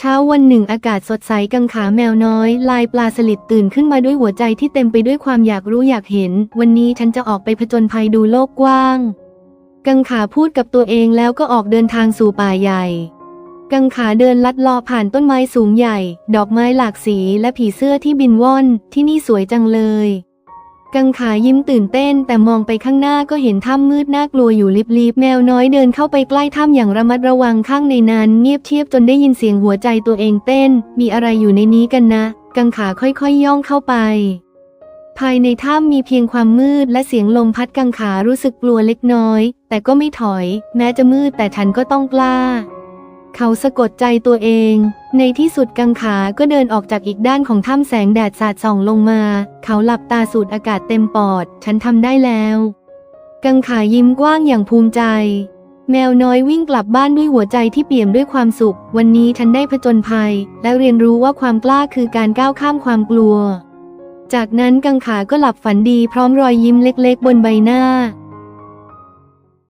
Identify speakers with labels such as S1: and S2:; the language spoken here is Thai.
S1: เช้าวันหนึ่งอากาศสดใสกังขาแมวน้อย ลายปลาสลิดตื่นขึ้นมาด้วยหัวใจที่เต็มไปด้วยความอยากรู้อยากเห็น วันนี้ฉันจะออกไปผจญภัยดูโลกกว้าง กังขาพูดกับตัวเองแล้วก็ออกเดินทางสู่ป่าใหญ่ กังขาเดินลัดเลอผ่านต้นไม้สูงใหญ่ ดอกไม้หลากสีและผีเสื้อที่บินว่อนที่นี่สวยจังเลย กังขายิ้มตื่นเต้น แต่มองไปข้างหน้าก็เห็นถ้ำมืดน่ากลัวอยู่ลิบๆแมวน้อยเดินเข้าไปใกล้ถ้ำอย่างระมัดระวังข้างในนั้นเงียบเชียบจนได้ยินเสียงหัวใจตัวเองเต้น มีอะไรอยู่ในนี้กันนะ กังขาค่อยๆย่องเข้าไป ภายในถ้ำมีเพียงความมืดและเสียงลมพัดกังขารู้สึกกลัวเล็กน้อย แต่ก็ไม่ถอย แม้จะมืดแต่ฉันก็ต้องกล้า เขาสะกดใจตัวเอง ในที่สุดกังขา ก็เดินออกจากอีกด้านของถ้ำแสงแดดสาดส่องลงมา เขาหลับตาสูดอากาศเต็มปอด ฉันทำได้แล้ว กังขายิ้มกว้างอย่างภูมิใจ แมวน้อยวิ่งกลับบ้านด้วยหัวใจที่เปี่ยมด้วยความสุข วันนี้ฉันได้ผจญภัย และเรียนรู้ว่าความกล้าคือการก้าวข้ามความกลัว จากนั้นกังขาก็หลับฝันดีพร้อมรอยยิ้มเล็กๆ บนใบหน้า